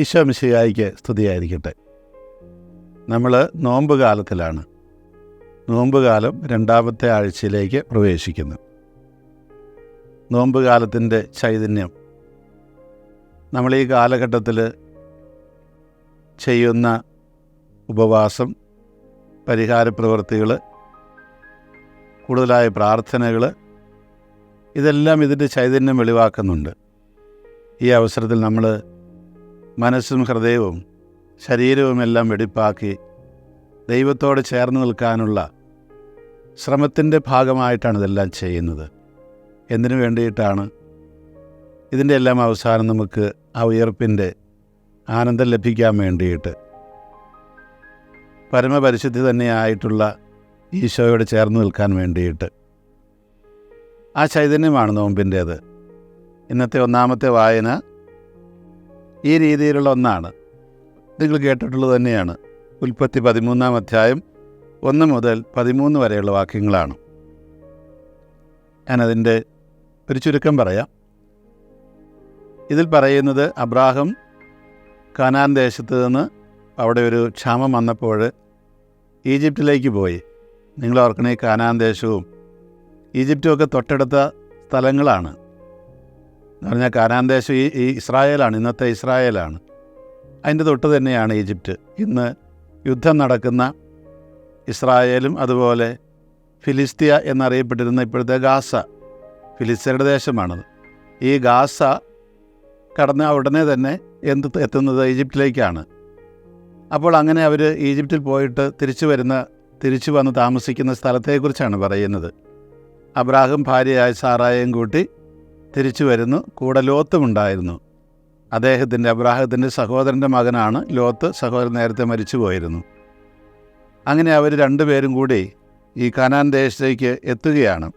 ഈശോ മിശിഹായിക്ക് സ്തുതിയായിരിക്കട്ടെ. നമ്മൾ നോമ്പ് കാലത്തിലാണ് നോമ്പ് കാലം രണ്ടാമത്തെ ആഴ്ചയിലേക്ക് പ്രവേശിക്കുന്നു. നോമ്പ് കാലത്തിന്റെ ചൈതന്യം. നമ്മൾ ഈ കാലഘട്ടത്തിൽ ചെയ്യുന്ന ഉപവാസം പരിഹാര പ്രവൃത്തികൾ കൂടുതലായ പ്രാർത്ഥനകൾ ഇതെല്ലാം ഇതിന്റെ ചൈതന്യം വെളിവാക്കുന്നുണ്ട്. ഈ അവസരത്തിൽ നമ്മൾ മനസ്സും ഹൃദയവും ശരീരവുമെല്ലാം വെടിപ്പാക്കി ദൈവത്തോട് ചേർന്ന് നിൽക്കാനുള്ള ശ്രമത്തിന്റെ ഭാഗമായിട്ടാണ് ഇതെല്ലാം ചെയ്യുന്നത്. എന്തിനു വേണ്ടിയിട്ടാണ്? ഇതിന്റെ എല്ലാം അവസാനം നമുക്ക് ആ ഉയർപ്പിന്റെ ആനന്ദം ലഭിക്കാൻ വേണ്ടിയിട്ട്. പരമപരിശുദ്ധി തന്നെയായിട്ടുള്ള ഈശോയോട് ചേർന്ന് നിൽക്കാൻ വേണ്ടിയിട്ട്. ആ ചൈതന്യമാണ് നോമ്പിന്റേത്. ഇന്നത്തെ ഒന്നാമത്തെ വായന ഈ രീതിയിലുള്ള ഒന്നാണ്. നിങ്ങൾ കേട്ടിട്ടുള്ളത് തന്നെയാണ്. ഉൽപ്പത്തി പതിമൂന്നാം അധ്യായം ഒന്ന് മുതൽ പതിമൂന്ന് വരെയുള്ള വാക്യങ്ങളാണ്. ഞാനതിന്റെ ഒരു ചുരുക്കം പറയാം. ഇതിൽ പറയുന്നത് അബ്രാഹം കനാൻ ദേശത്ത് നിന്ന് അവിടെ ഒരു ക്ഷാമം വന്നപ്പോൾ ഈജിപ്തിലേക്ക് പോയി. നിങ്ങൾ ഓർക്കണേ കാനാൻ ദേശവും ഈജിപ്തും ഒക്കെ തൊട്ടടുത്ത സ്ഥലങ്ങളാണ്. എന്ന് പറഞ്ഞാൽ ദേശം ഈ ഈ ഇസ്രായേലാണ് ഇന്നത്തെ ഇസ്രായേലാണ്. അതിന്റെ തൊട്ട് തന്നെയാണ് ഈജിപ്റ്റ്. ഇന്ന് യുദ്ധം നടക്കുന്ന ഇസ്രായേലും അതുപോലെ ഫിലിസ്തീയ എന്നറിയപ്പെട്ടിരുന്ന ഇപ്പോഴത്തെ ഗാസ ഫിലിസ്തീനയുടെ ദേശമാണത്. ഈ ഗാസ കടന്ന് ഉടനെ തന്നെ എന്ത് എത്തുന്നത് ഈജിപ്തിലേക്കാണ് അപ്പോൾ അങ്ങനെ അവർ ഈജിപ്തിൽ പോയിട്ട് തിരിച്ചു വരുന്ന തിരിച്ചു വന്ന് താമസിക്കുന്ന സ്ഥലത്തെക്കുറിച്ചാണ് പറയുന്നത്. അബ്രാഹിം ഭാര്യയായ സാറായേയും കൂട്ടി തിരിച്ചു വരുന്നു. കൂടെ ലോത്തുമുണ്ടായിരുന്നു അദ്ദേഹത്തിന്റെ അബ്രാഹത്തിന്റെ സഹോദരന്റെ മകനാണ് ലോത്ത്. സഹോദരൻ നേരത്തെ മരിച്ചു പോയിരുന്നു അങ്ങനെ അവർ രണ്ടുപേരും കൂടി ഈ കനാൻ ദേശത്തേക്ക് എത്തുകയാണ്.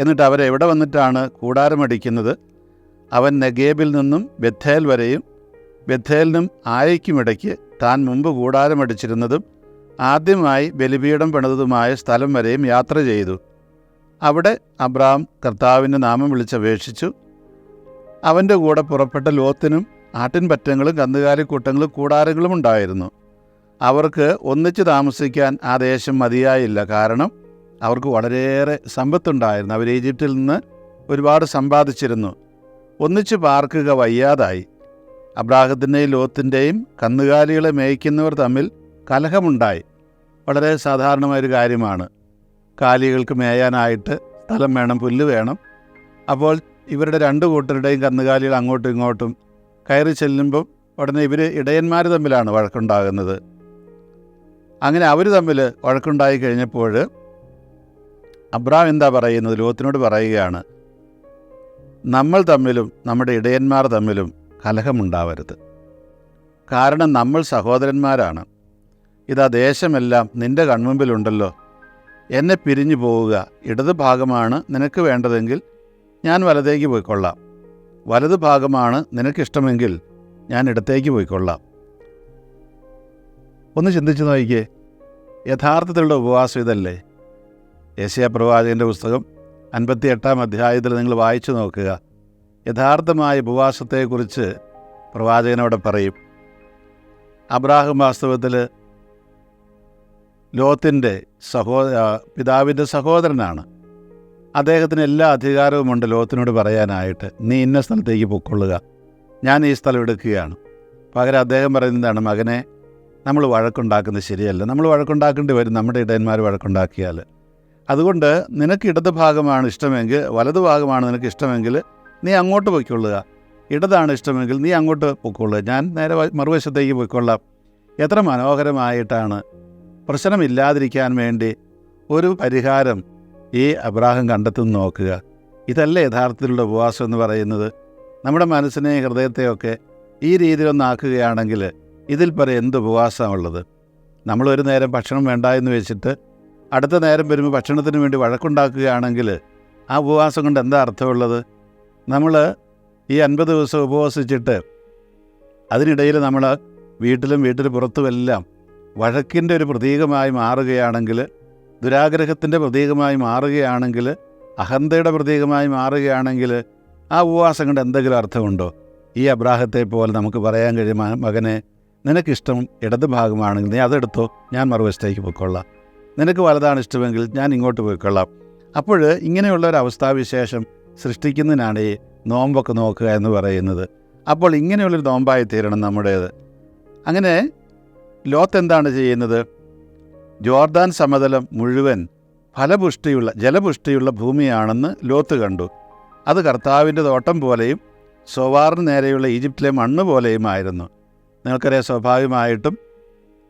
എന്നിട്ട് അവരെവിടെ വന്നിട്ടാണ് കൂടാരമടിക്കുന്നത് അവൻ നെഗേബിൽ നിന്നും ബethേൽ വരെയും ബethേലിനും ആയയ്ക്കുമിടയ്ക്ക് താൻ മുമ്പ് കൂടാരമടിച്ചിരുന്നതും ആദ്യമായി ബലിപീഠം പണിതതുമായ സ്ഥലം വരെയും യാത്ര ചെയ്തു. അവിടെ അബ്രാം കർത്താവിന്റെ നാമം വിളിച്ചപേക്ഷിച്ചു അവന്റെ കൂടെ പുറപ്പെട്ട ലോത്തിനും ആട്ടിൻപറ്റങ്ങളും കന്നുകാലിക്കൂട്ടങ്ങളും കൂടാരങ്ങളും ഉണ്ടായിരുന്നു. അവർക്ക് ഒന്നിച്ച് താമസിക്കാൻ ആ ദേശം മതിയായില്ല. കാരണം അവർക്ക് വളരെയേറെ സമ്പത്തുണ്ടായിരുന്നു. അവർ ഈജിപ്തിൽ നിന്ന് ഒരുപാട് സമ്പാദിച്ചിരുന്നു. ഒന്നിച്ച് പാർക്കുക വയ്യാതായി. അബ്രാഹത്തിന്റെയും ലോത്തിന്റെയും കന്നുകാലികളെ മേയ്ക്കുന്നവർ തമ്മിൽ കലഹമുണ്ടായി. വളരെ സാധാരണമായൊരു കാര്യമാണ്. കാലികൾക്ക് മേയാനായിട്ട് സ്ഥലം വേണം പുല്ല് വേണം. അപ്പോൾ ഇവരുടെ രണ്ട് കൂട്ടരുടെയും കന്നുകാലികൾ അങ്ങോട്ടും ഇങ്ങോട്ടും കയറി ചെല്ലുമ്പം ഉടനെ ഇവർ ഇടയന്മാർ തമ്മിലാണ് വഴക്കുണ്ടാകുന്നത്. അങ്ങനെ അവർ തമ്മിൽ വഴക്കുണ്ടായി കഴിഞ്ഞപ്പോൾ അബ്രാം എന്താ പറയുന്നത്? ലോത്തിനോട് പറയുകയാണ് നമ്മൾ തമ്മിലും നമ്മുടെ ഇടയന്മാർ തമ്മിലും കലഹമുണ്ടാവരുത്. കാരണം നമ്മൾ സഹോദരന്മാരാണ്. ഇതാ ദേശമെല്ലാം നിന്റെ കൺമുമ്പിലുണ്ടല്ലോ. എന്നെ പിരിഞ്ഞു പോവുക. ഇടത് ഭാഗമാണ് നിനക്ക് വേണ്ടതെങ്കിൽ ഞാൻ വലതേക്ക് പോയിക്കൊള്ളാം വലത് ഭാഗമാണ് നിനക്കിഷ്ടമെങ്കിൽ ഞാൻ ഇടത്തേക്ക് പോയിക്കൊള്ളാം ഒന്ന് ചിന്തിച്ചു നോക്കിക്കേ. യഥാർത്ഥത്തിലുള്ള ഉപവാസം ഇതല്ലേ? യേശയ പ്രവാചകന്റെ പുസ്തകം അൻപത്തി എട്ടാം അധ്യായത്തിൽ നിങ്ങൾ വായിച്ചു നോക്കുക. യഥാർത്ഥമായ ഉപവാസത്തെക്കുറിച്ച് പ്രവാചകനോടെ പറയും. അബ്രാഹം വാസ്തവത്തിൽ ലോത്തിന്റെ സഹോ പിതാവിന്റെ സഹോദരനാണ്. അദ്ദേഹത്തിന് എല്ലാ അധികാരവുമുണ്ട് ലോത്തിനോട് പറയാനായിട്ട്. നീ ഇന്ന സ്ഥലത്തേക്ക് പൊക്കൊള്ളുക ഞാൻ ഈ സ്ഥലം എടുക്കുകയാണ്. പകരം അദ്ദേഹം പറയുന്നതാണ് മകനെ നമ്മൾ വഴക്കുണ്ടാക്കുന്നത് ശരിയല്ല. നമ്മൾ വഴക്കുണ്ടാക്കേണ്ടി വരും. നമ്മുടെ ഇടയന്മാർ വഴക്കുണ്ടാക്കിയാൽ അതുകൊണ്ട് നിനക്ക് ഇടത് ഭാഗമാണ് ഇഷ്ടമെങ്കിൽ വലത് ഭാഗമാണ് നിനക്ക് ഇഷ്ടമെങ്കിൽ നീ അങ്ങോട്ട് പൊയ്ക്കൊള്ളുക. ഇടതാണ് ഇഷ്ടമെങ്കിൽ നീ അങ്ങോട്ട് പൊയ്ക്കൊള്ളുക. ഞാൻ നേരെ മറുവശത്തേക്ക് പൊയ്ക്കൊള്ളാം. എത്ര മനോഹരമായിട്ടാണ് പ്രശ്നമില്ലാതിരിക്കാൻ വേണ്ടി ഒരു പരിഹാരം ഈ അബ്രാഹം കണ്ടെത്തുന്നു നോക്കുക. ഇതല്ല യഥാർത്ഥത്തിലുള്ള ഉപവാസം എന്ന് പറയുന്നത്? നമ്മുടെ മനസ്സിനെയും ഹൃദയത്തെയൊക്കെ ഈ രീതിയിലൊന്നാക്കുകയാണെങ്കിൽ ഇതിൽ പറ എന്ത് ഉപവാസമുള്ളത് നമ്മളൊരു നേരം ഭക്ഷണം വേണ്ട എന്ന് വെച്ചിട്ട് അടുത്ത നേരം വരുമ്പോൾ ഭക്ഷണത്തിന് വേണ്ടി വഴക്കുണ്ടാക്കുകയാണെങ്കിൽ ആ ഉപവാസം കൊണ്ട് എന്താ അർത്ഥമുള്ളത്? നമ്മൾ ഈ അൻപത് ദിവസം ഉപവസിച്ചിട്ട് അതിനിടയിൽ നമ്മൾ വീട്ടിലും വീട്ടിൽ പുറത്തുമെല്ലാം വഴക്കിന്റെ ഒരു പ്രതീകമായി മാറുകയാണെങ്കിൽ ദുരാഗ്രഹത്തിന്റെ പ്രതീകമായി മാറുകയാണെങ്കിൽ അഹന്തയുടെ പ്രതീകമായി മാറുകയാണെങ്കിൽ ആ ഉപവാസം കൊണ്ട് എന്തെങ്കിലും അർത്ഥമുണ്ടോ? ഈ അബ്രാഹത്തെ പോലെ നമുക്ക് പറയാൻ കഴിയും "മ- മകനെ നിനക്കിഷ്ടം ഇടത് ഭാഗമാണെങ്കിൽ നീ അതെടുത്തോ? ഞാൻ മറുവശത്തേക്ക് പോയിക്കൊള്ളാം. നിനക്ക് വലതാണ് ഇഷ്ടമെങ്കിൽ ഞാൻ ഇങ്ങോട്ട് പോയിക്കൊള്ളാം. അപ്പോൾ ഇങ്ങനെയുള്ള ഒരു അവസ്ഥാവിശേഷം സൃഷ്ടിക്കുന്നതിനാണ് ഈ നോമ്പൊക്കെ നോക്കുക എന്ന് പറയുന്നത്. അപ്പോൾ ഇങ്ങനെയുള്ളൊരു നോമ്പായി തീരണം നമ്മുടേത്. അങ്ങനെ ലോത്ത് എന്താണ് ചെയ്യുന്നത്? ജോർദാൻ സമതലം മുഴുവൻ ഫലപുഷ്ടിയുള്ള ജലപുഷ്ടിയുള്ള ഭൂമിയാണെന്ന് ലോത്ത് കണ്ടു. അത് കർത്താവിന്റെ തോട്ടം പോലെയും സോവാറിന് നേരെയുള്ള ഈജിപ്തിലെ മണ്ണ് പോലെയുമായിരുന്നു. നിങ്ങൾക്കറിയാം സ്വാഭാവികമായിട്ടും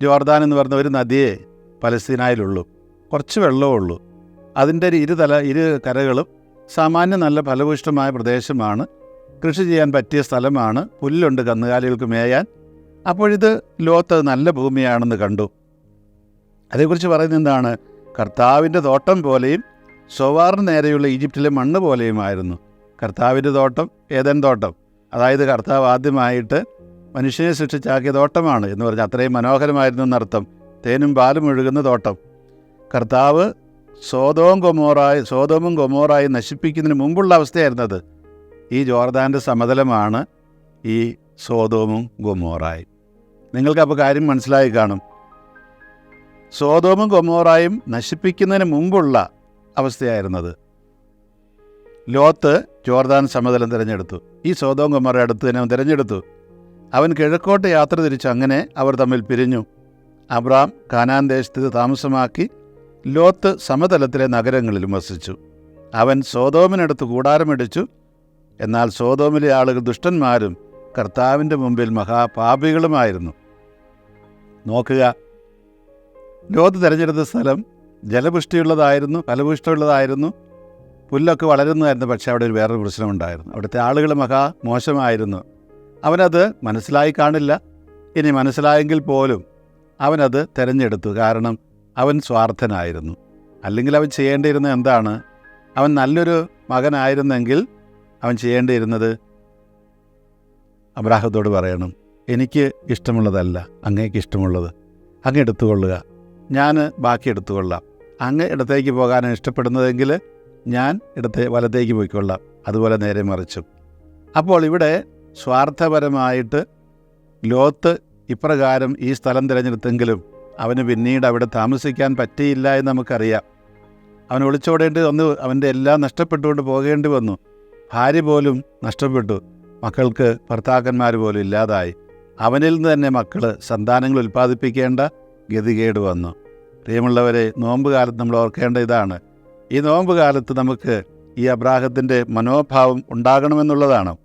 ജോർദാൻ എന്ന് പറഞ്ഞ ഒരു നദിയെ പലസ്തീനായിലുള്ളൂ. കുറച്ച് വെള്ളമേ ഉള്ളൂ. അതിന്റെ ഇരുതല ഇരു കരകളും സാമാന്യം നല്ല ഫലപുഷ്ടമായ പ്രദേശമാണ്. കൃഷി ചെയ്യാൻ പറ്റിയ സ്ഥലമാണ്. പുല്ലുണ്ട് കന്നുകാലികൾക്ക് മേയാൻ അപ്പോഴിത് ലോത്ത് നല്ല ഭൂമിയാണെന്ന് കണ്ടു. അതേക്കുറിച്ച് പറയുന്നത് എന്താണ് കർത്താവിന്റെ തോട്ടം പോലെയും സോവാറിന് നേരെയുള്ള ഈജിപ്തിലെ മണ്ണ് പോലെയുമായിരുന്നു. കർത്താവിന്റെ തോട്ടം ഏതൻ തോട്ടം. അതായത് കർത്താവ് ആദ്യമായിട്ട് മനുഷ്യനെ സൃഷ്ടിച്ചാക്കിയ തോട്ടമാണ് എന്ന് പറഞ്ഞാൽ അത്രയും മനോഹരമായിരുന്നു എന്നർത്ഥം. തേനും പാലും ഒഴുകുന്ന തോട്ടം. കർത്താവ് സോതവും കൊമോറായി സോതോമും കൊമോറായി നശിപ്പിക്കുന്നതിന് മുമ്പുള്ള അവസ്ഥയായിരുന്നത് ഈ ജോർദാന്റെ സമതലമാണ് ഈ സോതോമും ഗൊമോറായും. നിങ്ങൾക്ക് അപ്പോൾ കാര്യം മനസ്സിലായി കാണും. സോതോമും കൊമോറായും നശിപ്പിക്കുന്നതിന് മുമ്പുള്ള അവസ്ഥയായിരുന്നത്. ലോത്ത് ജോർദാൻ സമതലം തിരഞ്ഞെടുത്തു. ഈ സോതോം കൊമോറ അടുത്ത് തന്നെ അവൻ തിരഞ്ഞെടുത്തു. അവൻ കിഴക്കോട്ട് യാത്ര തിരിച്ച് അങ്ങനെ അവർ തമ്മിൽ പിരിഞ്ഞു. അബ്രാം കാനാൻ ദേശത്ത് താമസമാക്കി ലോത്ത് സമതലത്തിലെ നഗരങ്ങളിലും വസിച്ചു. അവൻ സോതോമിനടുത്ത് കൂടാരമിടിച്ചു. എന്നാൽ സോതോമിലെ ആളുകൾ ദുഷ്ടന്മാരും കർത്താവിന്റെ മുമ്പിൽ മഹാപാപികളുമായിരുന്നു. നോക്കുക. ലോത്ത് തിരഞ്ഞെടുത്ത സ്ഥലം ജലപുഷ്ടിയുള്ളതായിരുന്നു ഫലപുഷ്ടിയുള്ളതായിരുന്നു. പുല്ലൊക്കെ വളരുന്നതായിരുന്നു പക്ഷേ അവിടെ ഒരു വേറൊരു പ്രശ്നമുണ്ടായിരുന്നു. അവിടുത്തെ ആളുകൾ മഹാ മോശമായിരുന്നു. അവനത് മനസ്സിലായി കാണില്ല. ഇനി മനസ്സിലായെങ്കിൽ പോലും അവനത് തിരഞ്ഞെടുത്തു. കാരണം അവൻ സ്വാർത്ഥനായിരുന്നു. അല്ലെങ്കിൽ അവൻ ചെയ്യേണ്ടിയിരുന്നത് എന്താണ്? അവൻ നല്ലൊരു മകനായിരുന്നെങ്കിൽ അവൻ ചെയ്യേണ്ടിയിരുന്നത് അബ്രാഹത്തോട് പറയണം. എനിക്ക് ഇഷ്ടമുള്ളതല്ല അങ്ങേക്ക് ഇഷ്ടമുള്ളത്. അങ്ങ് എടുത്തുകൊള്ളുക. ഞാൻ ബാക്കി എടുത്തുകൊള്ളാം. അങ്ങ് ഇടത്തേക്ക് പോകാനാണ് ഇഷ്ടപ്പെടുന്നതെങ്കിൽ ഞാൻ ഇടത്തെ വലത്തേക്ക് പോയിക്കൊള്ളാം. അതുപോലെ നേരെ മറിച്ചും. അപ്പോൾ ഇവിടെ സ്വാർത്ഥപരമായിട്ട് ലോത്ത് ഇപ്രകാരം ഈ സ്ഥലം തിരഞ്ഞെടുത്തെങ്കിലും അവന് പിന്നീട് അവിടെ താമസിക്കാൻ പറ്റിയില്ല എന്ന് നമുക്കറിയാം. അവൻ ഒളിച്ചോടേണ്ടി വന്നു. അവന്റെ എല്ലാം നഷ്ടപ്പെട്ടുകൊണ്ട് പോകേണ്ടി വന്നു. ഭാര്യ പോലും നഷ്ടപ്പെട്ടു. മക്കൾക്ക് ഭർത്താക്കന്മാർ പോലും ഇല്ലാതായി. അവനിൽ നിന്ന് തന്നെ മക്കൾ സന്താനങ്ങൾ ഉൽപ്പാദിപ്പിക്കേണ്ട ഗതികേട് വന്നു. പ്രിയമുള്ളവരെ നോമ്പ് കാലത്ത് നമ്മൾ ഓർക്കേണ്ട ഇതാണ്. ഈ നോമ്പ് കാലത്ത് നമുക്ക് ഈ അബ്രാഹത്തിന്റെ മനോഭാവം ഉണ്ടാകണമെന്നുള്ളതാണ്.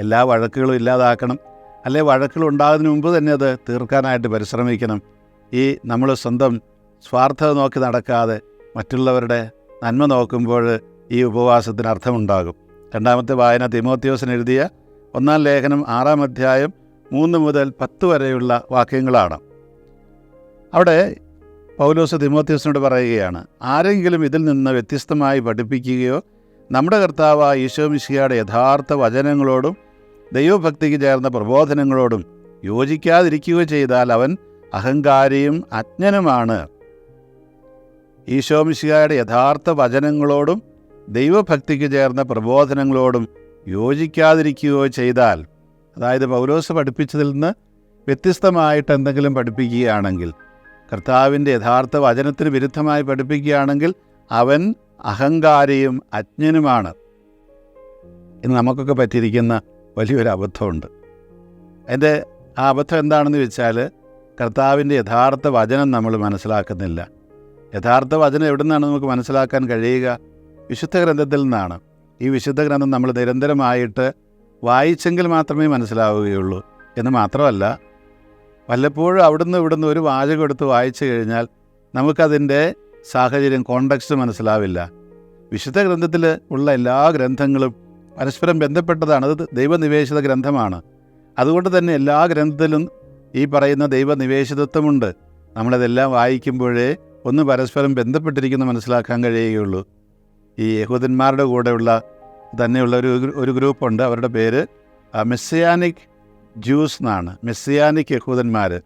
എല്ലാ വഴക്കുകളും ഇല്ലാതാക്കണം. അല്ലെ വഴക്കുകൾ ഉണ്ടാകുന്നതിന് മുമ്പ് തന്നെ അത് തീർക്കാനായിട്ട് പരിശ്രമിക്കണം. ഈ നമ്മൾ സ്വന്തം സ്വാർത്ഥത നോക്കി നടക്കാതെ മറ്റുള്ളവരുടെ നന്മ നോക്കുമ്പോൾ ഈ ഉപവാസത്തിന് അർത്ഥമുണ്ടാകും. രണ്ടാമത്തെ വായന തിമോത്യോസിന് എഴുതിയ ഒന്നാം ലേഖനം ആറാം അധ്യായം മൂന്ന് മുതൽ പത്ത് വരെയുള്ള വാക്യങ്ങളാണ്. അവിടെ പൗലോസ് തിമോത്യോസിനോട് പറയുകയാണ് ആരെങ്കിലും ഇതിൽ നിന്ന് വ്യത്യസ്തമായി പഠിപ്പിക്കുകയോ നമ്മുടെ കർത്താവായ ഈശോ മിശിയുടെ യഥാർത്ഥ വചനങ്ങളോടും ദൈവഭക്തിക്ക് ചേർന്ന പ്രബോധനങ്ങളോടും യോജിക്കാതിരിക്കുകയോ ചെയ്താൽ അവൻ അഹങ്കാരിയും അജ്ഞനുമാണ്. ഈശോ മിശിഹായുടെ യഥാർത്ഥ വചനങ്ങളോടും ദൈവഭക്തിക്ക് ചേർന്ന പ്രബോധനങ്ങളോടും യോജിക്കാതിരിക്കുകയോ ചെയ്താൽ അതായത് പൗലോസ് പഠിപ്പിച്ചതിൽ നിന്ന് വ്യത്യസ്തമായിട്ട് എന്തെങ്കിലും പഠിപ്പിക്കുകയാണെങ്കിൽ കർത്താവിന്റെ യഥാർത്ഥ വചനത്തിന് വിരുദ്ധമായി പഠിപ്പിക്കുകയാണെങ്കിൽ അവൻ അഹങ്കാരിയും അജ്ഞനുമാണ് ഇന്ന് നമുക്കൊക്കെ പറ്റിയിരിക്കുന്ന വലിയൊരു അബദ്ധമുണ്ട്. അതിന്റെ ആ അബദ്ധം എന്താണെന്ന് വെച്ചാൽ കർത്താവിന്റെ യഥാർത്ഥ വചനം നമ്മൾ മനസ്സിലാക്കുന്നില്ല. യഥാർത്ഥ വചനം എവിടെ നിന്നാണ് നമുക്ക് മനസ്സിലാക്കാൻ കഴിയുക? വിശുദ്ധ ഗ്രന്ഥത്തിൽ നിന്നാണ്. ഈ വിശുദ്ധ ഗ്രന്ഥം നമ്മൾ നിരന്തരമായിട്ട് വായിച്ചെങ്കിൽ മാത്രമേ മനസ്സിലാവുകയുള്ളൂ എന്ന് മാത്രമല്ല വല്ലപ്പോഴും അവിടുന്ന് ഇവിടുന്ന് ഒരു വാചകം എടുത്ത് വായിച്ചു കഴിഞ്ഞാൽ നമുക്കതിന്റെ സാഹചര്യം കോണ്ടക്സ്റ്റ് മനസ്സിലാവില്ല. വിശുദ്ധ ഗ്രന്ഥത്തിൽ ഉള്ള എല്ലാ ഗ്രന്ഥങ്ങളും പരസ്പരം ബന്ധപ്പെട്ടതാണ്. അത് ദൈവനിവേശിത ഗ്രന്ഥമാണ്. അതുകൊണ്ട് തന്നെ എല്ലാ ഗ്രന്ഥത്തിലും ഈ പറയുന്ന ദൈവനിവേശിതത്വമുണ്ട്. നമ്മളതെല്ലാം വായിക്കുമ്പോഴേ ഒന്ന് പരസ്പരം ബന്ധപ്പെട്ടിരിക്കുന്ന മനസ്സിലാക്കാൻ കഴിയുകയുള്ളൂ. ഈ യഹൂദന്മാരുടെ കൂടെയുള്ള തന്നെയുള്ള ഒരു ഒരു ഗ്രൂപ്പുണ്ട്. അവരുടെ പേര് മെസ്സിയാനിക് ജ്യൂസ് എന്നാണ്. മെസ്സിയാനിക് യഹൂദന്മാർ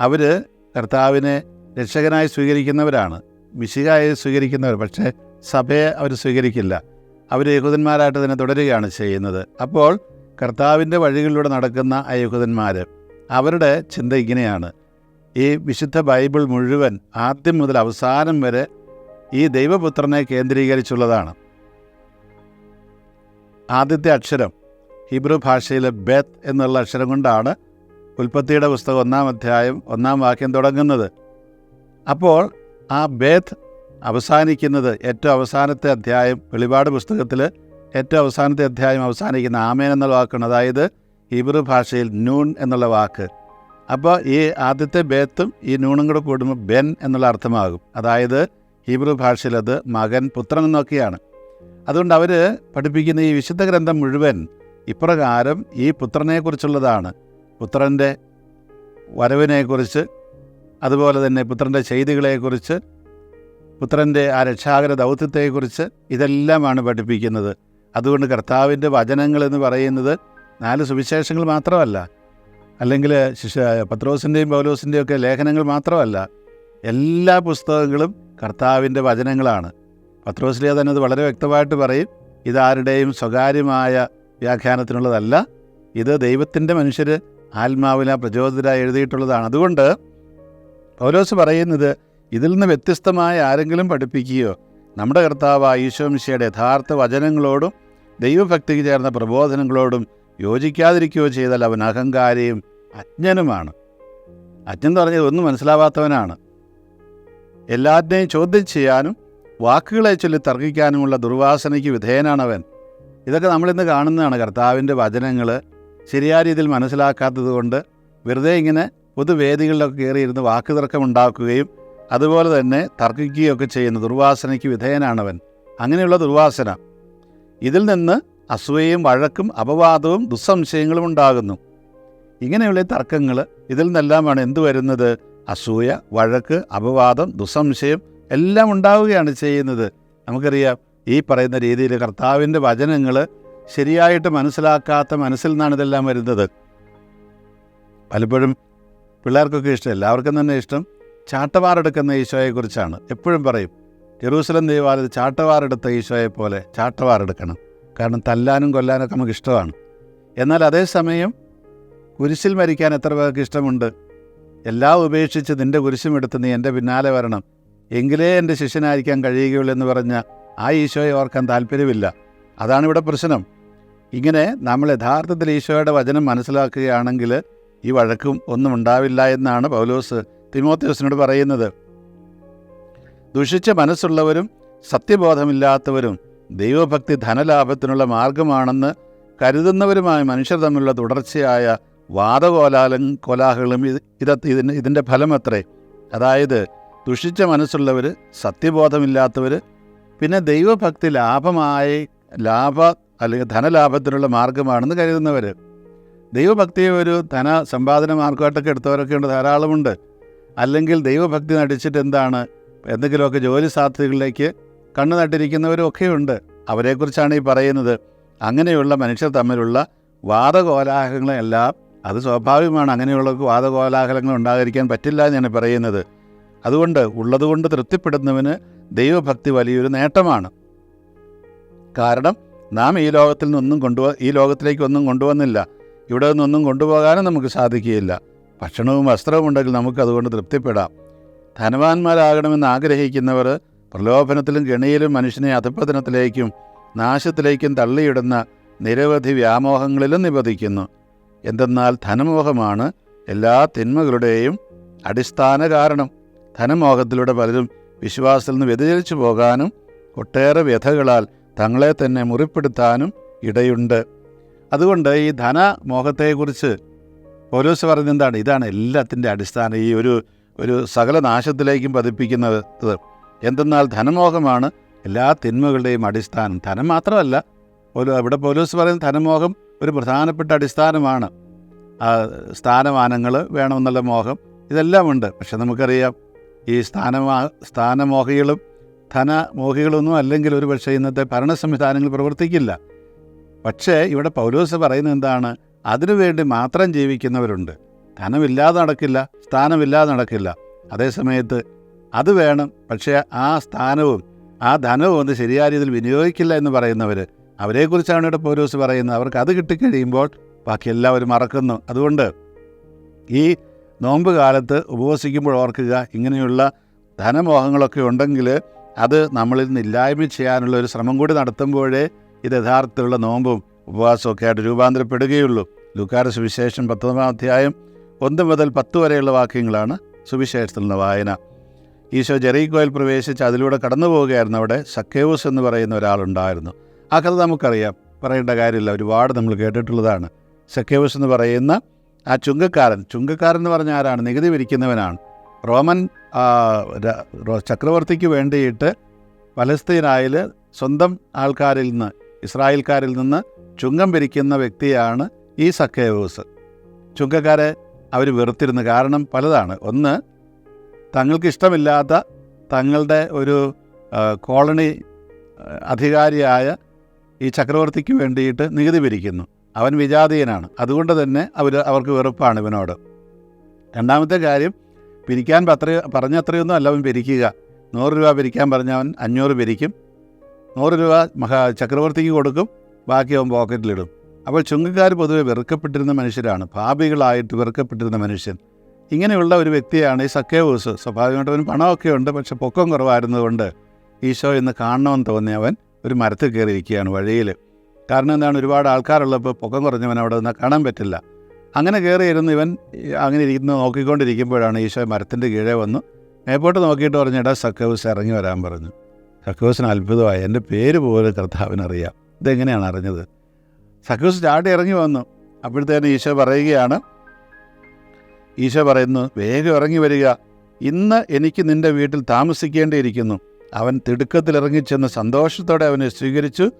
അവർ കർത്താവിനെ രക്ഷകനായി സ്വീകരിക്കുന്നവരാണ്. മിശികായി സ്വീകരിക്കുന്നവർ പക്ഷേ സഭയെ അവർ സ്വീകരിക്കില്ല. അവർ യഹൂദന്മാരായിട്ട് തന്നെ തുടരുകയാണ് ചെയ്യുന്നത്. അപ്പോൾ കർത്താവിന്റെ വഴികളിലൂടെ നടക്കുന്ന ആ യഹൂദന്മാർ അവരുടെ ചിന്ത ഇങ്ങനെയാണ്. ഈ വിശുദ്ധ ബൈബിൾ മുഴുവൻ ആദ്യം മുതൽ അവസാനം വരെ ഈ ദൈവപുത്രനെ കേന്ദ്രീകരിച്ചുള്ളതാണ്. ആദ്യത്തെ അക്ഷരം ഹിബ്രു ഭാഷയിലെ ബെത്ത് എന്നുള്ള അക്ഷരം കൊണ്ടാണ് ഉൽപ്പത്തിയുടെ പുസ്തകം ഒന്നാം അധ്യായം ഒന്നാം വാക്യം തുടങ്ങുന്നത്. അപ്പോൾ ആ ബേത്ത് അവസാനിക്കുന്നത് ഏറ്റവും അവസാനത്തെ അധ്യായം വെളിപാട് പുസ്തകത്തിൽ ഏറ്റവും അവസാനത്തെ അധ്യായം അവസാനിക്കുന്ന ആമേൻ എന്നുള്ള വാക്കാണ്. അതായത് ഹിബ്രു ഭാഷയിൽ നൂൺ എന്നുള്ള വാക്ക്. അപ്പോൾ ഈ ആദ്യത്തെ ബേത്തും ഈ നൂണും കൂടെ കൂടുമ്പോൾ ബെൻ എന്നുള്ള അർത്ഥമാകും. അതായത് ഹീബ്രു ഭാഷയിൽ അത് മകൻ പുത്രൻ എന്നൊക്കെയാണ്. അതുകൊണ്ട് അവർ പഠിപ്പിക്കുന്ന ഈ വിശുദ്ധ ഗ്രന്ഥം മുഴുവൻ ഇപ്രകാരം ഈ പുത്രനെക്കുറിച്ചുള്ളതാണ്. പുത്രന്റെ വരവിനെക്കുറിച്ച് അതുപോലെ തന്നെ പുത്രന്റെ ചെയ്തികളെക്കുറിച്ച് പുത്രന്റെ ആ രക്ഷാകര ദൗത്യത്തെക്കുറിച്ച് ഇതെല്ലാമാണ് പഠിപ്പിക്കുന്നത്. അതുകൊണ്ട് കർത്താവിന്റെ വചനങ്ങൾ എന്ന് പറയുന്നത് നാല് സുവിശേഷങ്ങൾ മാത്രമല്ല. അല്ലെങ്കിൽ ശിശ പത്രോസിന്റെയും പൗലോസിന്റെയും ഒക്കെ ലേഖനങ്ങൾ മാത്രമല്ല. എല്ലാ പുസ്തകങ്ങളും കർത്താവിന്റെ വചനങ്ങളാണ്. പത്രോസിലെ തന്നെ അത് വളരെ വ്യക്തമായിട്ട് പറയും. ഇതാരുടെയും സ്വകാര്യമായ വ്യാഖ്യാനത്തിനുള്ളതല്ല. ഇത് ദൈവത്തിന്റെ മനുഷ്യർ ആത്മാവില പ്രചോദിതരായി എഴുതിയിട്ടുള്ളതാണ്. അതുകൊണ്ട് പൗലോസ് പറയുന്നത് ഇതിൽ നിന്ന് വ്യത്യസ്തമായ ആരെങ്കിലും പഠിപ്പിക്കുകയോ നമ്മുടെ കർത്താവ് ഈശോമിശയുടെ യഥാർത്ഥ വചനങ്ങളോടും ദൈവഭക്തിക്ക് ചേർന്ന പ്രബോധനങ്ങളോടും യോജിക്കാതിരിക്കുകയോ ചെയ്താൽ അവൻ അഹങ്കാരിയും അജ്ഞനുമാണ്. അജ്ഞൻ എന്ന് പറഞ്ഞത് ഒന്നും മനസ്സിലാവാത്തവനാണ്. എല്ലാറ്റിനെയും ചോദ്യം ചെയ്യാനും വാക്കുകളെ ചൊല്ലി തർക്കിക്കാനുമുള്ള ദുർവാസനയ്ക്ക് വിധേയനാണവൻ. ഇതൊക്കെ നമ്മളിന്ന് കാണുന്നതാണ് കർത്താവിന്റെ വചനങ്ങൾ ശരിയായ രീതിയിൽ മനസ്സിലാക്കാത്തത് കൊണ്ട് വെറുതെ ഇങ്ങനെ പൊതുവേദികളിലൊക്കെ കയറിയിരുന്ന് വാക്ക് തർക്കമുണ്ടാക്കുകയും അതുപോലെ തന്നെ തർക്കിക്കുകയൊക്കെ ചെയ്യുന്ന ദുർവാസനയ്ക്ക് വിധേയനാണവൻ. അങ്ങനെയുള്ള ദുർവാസന. ഇതിൽ നിന്ന് അസൂയയും വഴക്കും അപവാദവും ദുസ്സംശയങ്ങളും ഉണ്ടാകുന്നു. ഇങ്ങനെയുള്ള തർക്കങ്ങൾ ഇതിൽ നിന്നെല്ലാമാണ് എന്തു വരുന്നത്? അസൂയ വഴക്ക് അപവാദം ദുസ്സംശയം എല്ലാം ഉണ്ടാവുകയാണ് ചെയ്യുന്നത്. നമുക്കറിയാം ഈ പറയുന്ന രീതിയിൽ കർത്താവിന്റെ വചനങ്ങൾ ശരിയായിട്ട് മനസ്സിലാക്കാത്ത മനസ്സിൽ നിന്നാണ് ഇതെല്ലാം വരുന്നത്. പലപ്പോഴും പിള്ളേർക്കൊക്കെ ഇഷ്ടം എല്ലാവർക്കും തന്നെ ഇഷ്ടം ചാട്ടവാറെടുക്കുന്ന ഈശോയെക്കുറിച്ചാണ്. എപ്പോഴും പറയും ജെറൂസലം ദൈവാലയത്തിൽ ചാട്ടവാറെടുത്ത ഈശോയെ പോലെ ചാട്ടവാറെടുക്കണം. കാരണം തല്ലാനും കൊല്ലാനൊക്കെ നമുക്ക് ഇഷ്ടമാണ് എന്നാൽ അതേസമയം കുരിശിൽ മരിക്കാൻ എത്ര പേർക്ക് ഇഷ്ടമുണ്ട്? എല്ലാം ഉപേക്ഷിച്ച് നിന്റെ കുരിശുമെടുത്ത് നീ എന്റെ പിന്നാലെ വരണം. എങ്കിലേ എന്റെ ശിഷ്യനായിരിക്കാൻ കഴിയുകയുള്ളൂ എന്ന് പറഞ്ഞ ആ ഈശോയെ ഓർക്കാൻ താല്പര്യമില്ല. അതാണ് ഇവിടെ പ്രശ്നം. ഇങ്ങനെ നമ്മൾ യഥാർത്ഥത്തിൽ ഈശോയുടെ വചനം മനസ്സിലാക്കുകയാണെങ്കിൽ ഈ വഴക്കും ഒന്നും ഉണ്ടാവില്ല എന്നാണ് പൗലോസ് തിമോത്യോസിനോട് പറയുന്നത്. ദുഷിച്ച മനസ്സുള്ളവരും സത്യബോധമില്ലാത്തവരും ദൈവഭക്തി ധനലാഭത്തിനുള്ള മാർഗമാണെന്ന് കരുതുന്നവരുമായ മനുഷ്യർ തമ്മിലുള്ള തുടർച്ചയായ വാദകോലാലും കോലാഹലം ഇത് ഇതിന്റെ ഫലം ഇതിന്റെ ഫലമത്രേ. അതായത് ദുഷിച്ച മനസ്സുള്ളവർ സത്യബോധമില്ലാത്തവർ പിന്നെ ദൈവഭക്തി ലാഭമായി ലാഭ അല്ലെങ്കിൽ ധനലാഭത്തിനുള്ള മാർഗമാണെന്ന് കരുതുന്നവർ ദൈവഭക്തിയെ ഒരു ധന സമ്പാദന മാർഗമായിട്ടൊക്കെ എടുത്തവരൊക്കെ ഉണ്ട് ധാരാളമുണ്ട്. അല്ലെങ്കിൽ ദൈവഭക്തി നടിച്ചിട്ട് എന്താണ്? എന്തെങ്കിലുമൊക്കെ ജോലി സാധ്യതകളിലേക്ക് കണ്ണു നട്ടിരിക്കുന്നവരും ഒക്കെയുണ്ട്. അവരെക്കുറിച്ചാണ് ഈ പറയുന്നത്. അങ്ങനെയുള്ള മനുഷ്യർ തമ്മിലുള്ള വാദകോലാഹലങ്ങളെല്ലാം അത് സ്വാഭാവികമാണ് അങ്ങനെയുള്ള വാദകോലാഹലങ്ങൾ ഉണ്ടാകാതിരിക്കാൻ പറ്റില്ല എന്നാണ് പറയുന്നത്. അതുകൊണ്ട് ഉള്ളതുകൊണ്ട് തൃപ്തിപ്പെടുന്നവന് ദൈവഭക്തി വലിയൊരു നേട്ടമാണ്. കാരണം നാം ഈ ലോകത്തിൽ നിന്നൊന്നും കൊണ്ടുപോ ഈ ലോകത്തിലേക്ക് ഒന്നും കൊണ്ടുവന്നില്ല. ഇവിടെ നിന്നൊന്നും കൊണ്ടുപോകാനും നമുക്ക് സാധിക്കുകയില്ല. ഭക്ഷണവും വസ്ത്രവും ഉണ്ടെങ്കിൽ നമുക്ക് അതുകൊണ്ട് തൃപ്തിപ്പെടാം. ധനവാന്മാരാകണമെന്ന് ആഗ്രഹിക്കുന്നവർ പ്രലോഭനത്തിലും ഗണിയിലും മനുഷ്യനെ അധപ്പതനത്തിലേക്കും നാശത്തിലേക്കും തള്ളിയിടുന്ന നിരവധി വ്യാമോഹങ്ങളിലും നിബന്ധിക്കുന്നു. എന്തെന്നാൽ ധനമോഹമാണ് എല്ലാ തിന്മകളുടെയും അടിസ്ഥാന കാരണം ധനമോഹത്തിലൂടെ പലരും വിശ്വാസത്തിൽ നിന്ന് വ്യതിചലിച്ചു പോകാനും ഒട്ടേറെ വ്യഥകളാൽ തങ്ങളെ തന്നെ മുറിപ്പെടുത്താനും ഇടയുണ്ട്. അതുകൊണ്ട് ഈ ധനമോഹത്തെക്കുറിച്ച് പോലീസ് പറയുന്നത് എന്താണ്? ഇതാണ് എല്ലാത്തിന്റെ അടിസ്ഥാനം. ഈ ഒരു ഒരു സകല നാശത്തിലേക്കും പതിപ്പിക്കുന്നത്. എന്തെന്നാൽ ധനമോഹമാണ് എല്ലാ തിന്മകളുടെയും അടിസ്ഥാനം. ധനം മാത്രമല്ല ഇവിടെ പോലീസ് പറയുന്ന ധനമോഹം ഒരു പ്രധാനപ്പെട്ട അടിസ്ഥാനമാണ്. സ്ഥാനമാനങ്ങൾ വേണമെന്നുള്ള മോഹം ഇതെല്ലാം ഉണ്ട്. പക്ഷെ നമുക്കറിയാം ഈ സ്ഥാനമാ സ്ഥാനമോഹികളും ധനമോഹികളൊന്നും അല്ലെങ്കിൽ ഒരു പക്ഷേ ഇന്നത്തെ ഭരണ സംവിധാനങ്ങൾ പ്രവർത്തിക്കില്ല. പക്ഷേ ഇവിടെ പൗലോസ് പറയുന്നത് എന്താണ്? അതിനുവേണ്ടി മാത്രം ജീവിക്കുന്നവരുണ്ട്. ധനമില്ലാതെ നടക്കില്ല സ്ഥാനമില്ലാതെ നടക്കില്ല. അതേസമയത്ത് അത് വേണം. പക്ഷേ ആ സ്ഥാനവും ആ ധനവും അത് ശരിയായ രീതിയിൽ വിനിയോഗിക്കില്ല എന്ന് പറയുന്നവർ അവരെക്കുറിച്ചാണ് ഇവിടെ പൗലോസ് പറയുന്നത്. അവർക്ക് അത് കിട്ടിക്കഴിയുമ്പോൾ ബാക്കി എല്ലാവരും മറക്കുന്നു. അതുകൊണ്ട് ഈ നോമ്പ് കാലത്ത് ഉപവസിക്കുമ്പോൾ ഓർക്കുക ഇങ്ങനെയുള്ള ധനമോഹങ്ങളൊക്കെ ഉണ്ടെങ്കിൽ അത് നമ്മളിൽ നിന്ന് ഇല്ലായ്മ ചെയ്യാനുള്ള ഒരു ശ്രമം കൂടി നടത്തുമ്പോഴേ ഇത് യഥാർത്ഥത്തിലുള്ള നോമ്പും ഉപവാസമൊക്കെ ആയിട്ട് രൂപാന്തരപ്പെടുകയുള്ളൂ. ലുക്കാര സുവിശേഷം പത്തൊമ്പതാം അധ്യായം ഒന്ന് മുതൽ പത്ത് വരെയുള്ള വാക്യങ്ങളാണ് സുവിശേഷത്തിൽ നിന്ന് വായന. ഈശോ ജെറീക്കോയിൽ പ്രവേശിച്ച് അതിലൂടെ കടന്നു പോവുകയായിരുന്നു. അവിടെ സക്കേവൂസ് എന്ന് പറയുന്ന ഒരാളുണ്ടായിരുന്നു. ആ കഥ നമുക്കറിയാം. പറയേണ്ട കാര്യമില്ല. ഒരുപാട് നമ്മൾ കേട്ടിട്ടുള്ളതാണ്. സക്കേവൂസ് എന്ന് പറയുന്ന ആ ചുങ്കക്കാരൻ ചുങ്കക്കാരൻ എന്ന് പറഞ്ഞാൽ ആരാണ്? നികുതി പിരിക്കുന്നവനാണ് റോമൻ ചക്രവർത്തിക്ക് വേണ്ടിയിട്ട് പലസ്തീനായിൽ സ്വന്തം ആൾക്കാരിൽ നിന്ന് ഇസ്രായേൽക്കാരിൽ നിന്ന് ചുങ്കം പിരിക്കുന്ന വ്യക്തിയാണ് ഈ സക്കേവൂസ്. ചുങ്കക്കാരെ അവർ വെറുത്തിരുന്നു. കാരണം പലതാണ്. ഒന്ന് തങ്ങൾക്ക് ഇഷ്ടമില്ലാത്ത തങ്ങളുടെ ഒരു കോളനി അധികാരിയായ ഈ ചക്രവർത്തിക്ക് വേണ്ടിയിട്ട് നികുതി പിരിക്കുന്നു അവൻ വിജാതീയനാണ്. അതുകൊണ്ട് തന്നെ അവർ അവർക്ക് വെറുപ്പാണ് ഇവനോട്. രണ്ടാമത്തെ കാര്യം പിരിക്കാൻ പത്ര പറഞ്ഞത്രയൊന്നും അല്ല അവൻ പിരിക്കുക. നൂറ് രൂപ പിരിക്കാൻ പറഞ്ഞ അവൻ അഞ്ഞൂറ് പിരിക്കും. നൂറ് രൂപ മഹാ ചക്രവർത്തിക്ക് കൊടുക്കും. ബാക്കി അവൻ പോക്കറ്റിലിടും. അപ്പോൾ ചുങ്കക്കാർ പൊതുവെ വെറുക്കപ്പെട്ടിരുന്ന മനുഷ്യരാണ്. ഭാപികളായിട്ട് വെറുക്കപ്പെട്ടിരുന്ന മനുഷ്യൻ. ഇങ്ങനെയുള്ള ഒരു വ്യക്തിയാണ് ഈ സക്കേവൂസ്. സ്വാഭാവികമായിട്ട് അവന് പണമൊക്കെ ഉണ്ട് പക്ഷെ പൊക്കം കുറവായിരുന്നതുകൊണ്ട് ഈശോ ഇന്ന് കാണണമെന്ന് തോന്നിയവൻ ഒരു മരത്തിൽ കയറിയിരിക്കുകയാണ് വഴിയിൽ. കാരണം എന്താണ്? ഒരുപാട് ആൾക്കാരുള്ളപ്പോൾ പൊക്കം കുറഞ്ഞവൻ അവിടെ നിന്ന് കാണാൻ പറ്റില്ല. അങ്ങനെ കയറിയിരുന്ന് ഇവൻ അങ്ങനെ ഇരിക്കുന്ന നോക്കിക്കൊണ്ടിരിക്കുമ്പോഴാണ് ഈശോ മരത്തിന്റെ കീഴേ വന്നു. മേപ്പോട്ട് നോക്കിയിട്ട് പറഞ്ഞു എടാ ഇറങ്ങി വരാൻ പറഞ്ഞു. സക്കവൂസിന് അത്ഭുതമായി എന്റെ പേര് പോലും കർത്താവിനറിയാം. ഇതെങ്ങനെയാണ് അറിഞ്ഞത്? സക്കവൂസ് ചാടി ഇറങ്ങി വന്നു. അപ്പോഴത്തേനും ഈശോ പറയുകയാണ് ഈശോ പറയുന്നു വേഗം ഇറങ്ങി വരിക. ഇന്ന് എനിക്ക് നിന്റെ വീട്ടിൽ താമസിക്കേണ്ടിയിരിക്കുന്നു. അവൻ തിടുക്കത്തിൽ ഇറങ്ങിച്ചെന്ന് സന്തോഷത്തോടെ അവനെ സ്വീകരിച്ചു.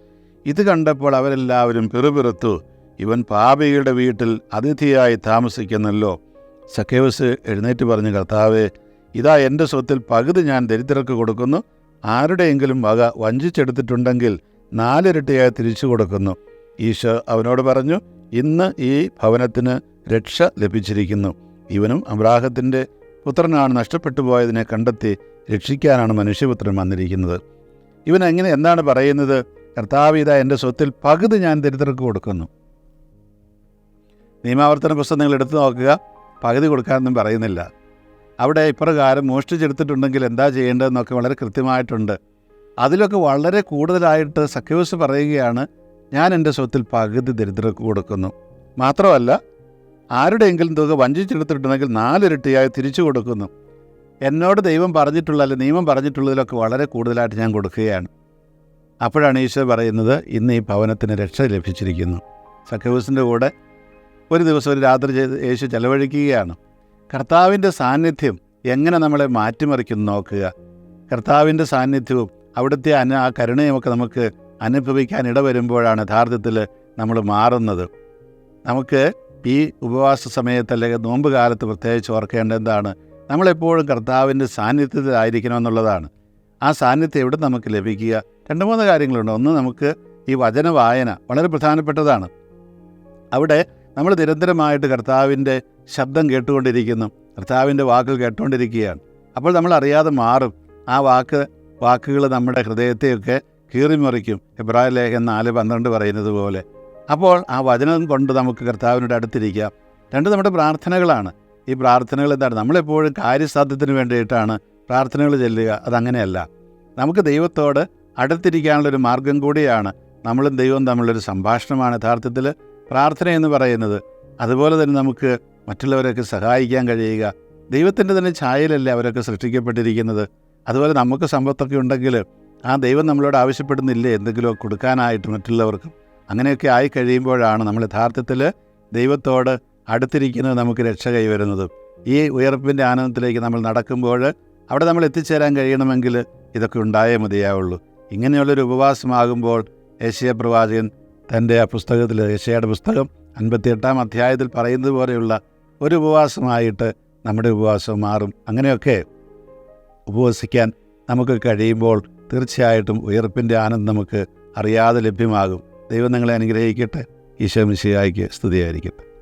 ഇത് കണ്ടപ്പോൾ അവരെല്ലാവരും പിറുപിറുത്തു. ഇവൻ പാപികളുടെ വീട്ടിൽ അതിഥിയായി താമസിക്കുന്നല്ലോ സഖേവസ് എഴുന്നേറ്റ് പറഞ്ഞു കർത്താവേ ഇതാ എന്റെ സ്വത്തിൽ പകുതി ഞാൻ ദരിദ്രർക്ക് കൊടുക്കുന്നു. ആരുടെയെങ്കിലും വക വഞ്ചിച്ചെടുത്തിട്ടുണ്ടെങ്കിൽ നാലിരട്ടിയായി തിരിച്ചു കൊടുക്കുന്നു. ഈശോ അവനോട് പറഞ്ഞു ഇന്ന് ഈ ഭവനത്തിന് രക്ഷ ലഭിച്ചിരിക്കുന്നു. ഇവനും അബ്രാഹത്തിന്റെ പുത്രനാണ് നഷ്ടപ്പെട്ടു പോയതിനെ കണ്ടെത്തി രക്ഷിക്കാനാണ് മനുഷ്യപുത്രൻ വന്നിരിക്കുന്നത്. ഇവൻ എങ്ങനെ എന്താണ് പറയുന്നത്? കർത്താവ് എന്റെ സ്വത്തിൽ പകുതി ഞാൻ ദരിദ്രർക്ക് കൊടുക്കുന്നു. നിയമാവർത്തന പുസ്തകം നിങ്ങൾ എടുത്തു നോക്കുക. പകുതി കൊടുക്കാനൊന്നും പറയുന്നില്ല. അവിടെ ഇപ്രകാരം മോഷ്ടിച്ചെടുത്തിട്ടുണ്ടെങ്കിൽ എന്താ ചെയ്യേണ്ടതെന്നൊക്കെ വളരെ കൃത്യമായിട്ടുണ്ട്. അതിലൊക്കെ വളരെ കൂടുതലായിട്ട് സഖ്യവസ് പറയുകയാണ് ഞാൻ എന്റെ സ്വത്തിൽ പകുതി ദരിദ്രർക്ക് കൊടുക്കുന്നു. മാത്രമല്ല ആരുടെയെങ്കിലും തുക വഞ്ചിച്ചെടുത്തിട്ടുണ്ടെങ്കിൽ നാലിരട്ടിയായി തിരിച്ചു കൊടുക്കുന്നു. എന്നോട് ദൈവം പറഞ്ഞിട്ടുള്ള അല്ലെങ്കിൽ നിയമം പറഞ്ഞിട്ടുള്ളതിലൊക്കെ വളരെ കൂടുതലായിട്ട് ഞാൻ കൊടുക്കുകയാണ്. അപ്പോഴാണ് ഈശോ പറയുന്നത് ഇന്ന് ഈ ഭവനത്തിന് രക്ഷ ലഭിച്ചിരിക്കുന്നു. സഖ്യവസിന്റെ കൂടെ ഒരു ദിവസം ഒരു രാത്രി ചെയ്ത് യേശു ചെലവഴിക്കുകയാണ്. കർത്താവിന്റെ സാന്നിധ്യം എങ്ങനെ നമ്മളെ മാറ്റിമറിക്കുന്നു നോക്കുക. കർത്താവിന്റെ സാന്നിധ്യവും അവിടുത്തെ അന ആ കരുണയുമൊക്കെ നമുക്ക് അനുഭവിക്കാൻ ഇടവരുമ്പോഴാണ് യഥാർത്ഥത്തിൽ നമ്മൾ മാറുന്നത്. നമുക്ക് ഈ ഉപവാസ സമയത്ത് അല്ലെങ്കിൽ നോമ്പ് കാലത്ത് പ്രത്യേകിച്ച് ഓർക്കേണ്ട എന്താണ്? നമ്മളെപ്പോഴും കർത്താവിന്റെ സാന്നിധ്യത്തിലായിരിക്കണമെന്നുള്ളതാണ് ആ സാന്നിധ്യം എവിടെ നമുക്ക് ലഭിക്കുക? രണ്ട് മൂന്ന് കാര്യങ്ങളുണ്ട്. ഒന്ന് നമുക്ക് ഈ വചന വായന വളരെ പ്രധാനപ്പെട്ടതാണ്. അവിടെ നമ്മൾ നിരന്തരമായിട്ട് കർത്താവിന്റെ ശബ്ദം കേട്ടുകൊണ്ടിരിക്കുന്നു. കർത്താവിന്റെ വാക്കുകൾ കേട്ടുകൊണ്ടിരിക്കുകയാണ്. അപ്പോൾ നമ്മൾ അറിയാതെ മാറും. ആ വാക്ക് വാക്കുകൾ നമ്മുടെ ഹൃദയത്തെയൊക്കെ കീറിമറിക്കും. എബ്രായ ലേഖൻ നാല് പന്ത്രണ്ട് പറയുന്നത് പോലെ. അപ്പോൾ ആ വചനം കൊണ്ട് നമുക്ക് കർത്താവിനോട് അടുത്തിരിക്കാം. രണ്ട് നമ്മുടെ പ്രാർത്ഥനകളാണ്. ഈ പ്രാർത്ഥനകൾ എന്താണ്? നമ്മളെപ്പോഴും കാര്യസാധ്യത്തിന് വേണ്ടിയിട്ടാണ് പ്രാർത്ഥനകൾ ചെല്ലുക അതങ്ങനെയല്ല. നമുക്ക് ദൈവത്തോട് അടുത്തിരിക്കാനുള്ളൊരു മാർഗം കൂടിയാണ് നമ്മളും ദൈവവും തമ്മിലൊരു സംഭാഷണമാണ് യഥാർത്ഥത്തിൽ പ്രാർത്ഥന എന്ന് പറയുന്നത്. അതുപോലെ തന്നെ നമുക്ക് മറ്റുള്ളവരൊക്കെ സഹായിക്കാൻ കഴിയുക. ദൈവത്തിന്റെ തന്നെ ഛായയിലല്ലേ അവരൊക്കെ സൃഷ്ടിക്കപ്പെട്ടിരിക്കുന്നത്. അതുപോലെ നമുക്ക് സമ്പത്തൊക്കെ ഉണ്ടെങ്കിൽ ആ ദൈവം നമ്മളോട് ആവശ്യപ്പെടുന്നില്ലേ എന്തെങ്കിലും കൊടുക്കാനായിട്ട് മറ്റുള്ളവർക്കും? അങ്ങനെയൊക്കെ ആയി കഴിയുമ്പോഴാണ് നമ്മൾ യഥാർത്ഥത്തിൽ ദൈവത്തോട് അടുത്തിരിക്കുന്നത് നമുക്ക് രക്ഷ കൈവരുന്നത്. ഈ ഉയർപ്പിന്റെ ആനന്ദത്തിലേക്ക് നമ്മൾ നടക്കുമ്പോൾ അവിടെ നമ്മൾ എത്തിച്ചേരാൻ കഴിയണമെങ്കിൽ ഇതൊക്കെ ഉണ്ടായേ മതിയാവുള്ളൂ. ഇങ്ങനെയുള്ളൊരു ഉപവാസമാകുമ്പോൾ ഏഷ്യ പ്രവാചകൻ തന്റെ ആ പുസ്തകത്തിൽ ഏഷ്യയുടെ പുസ്തകം അൻപത്തിയെട്ടാം അധ്യായത്തിൽ പറയുന്നത് പോലെയുള്ള ഒരു ഉപവാസമായിട്ട് നമ്മുടെ ഉപവാസം മാറും. അങ്ങനെയൊക്കെ ഉപവസിക്കാൻ നമുക്ക് കഴിയുമ്പോൾ തീർച്ചയായിട്ടും ഉയർപ്പിന്റെ ആനന്ദം നമുക്ക് അറിയാതെ ലഭ്യമാകും. ദൈവം നിങ്ങളെ അനുഗ്രഹിക്കട്ടെ. ഈശോ മിശിയായിക്ക് സ്തുതിയായിരിക്കട്ടെ.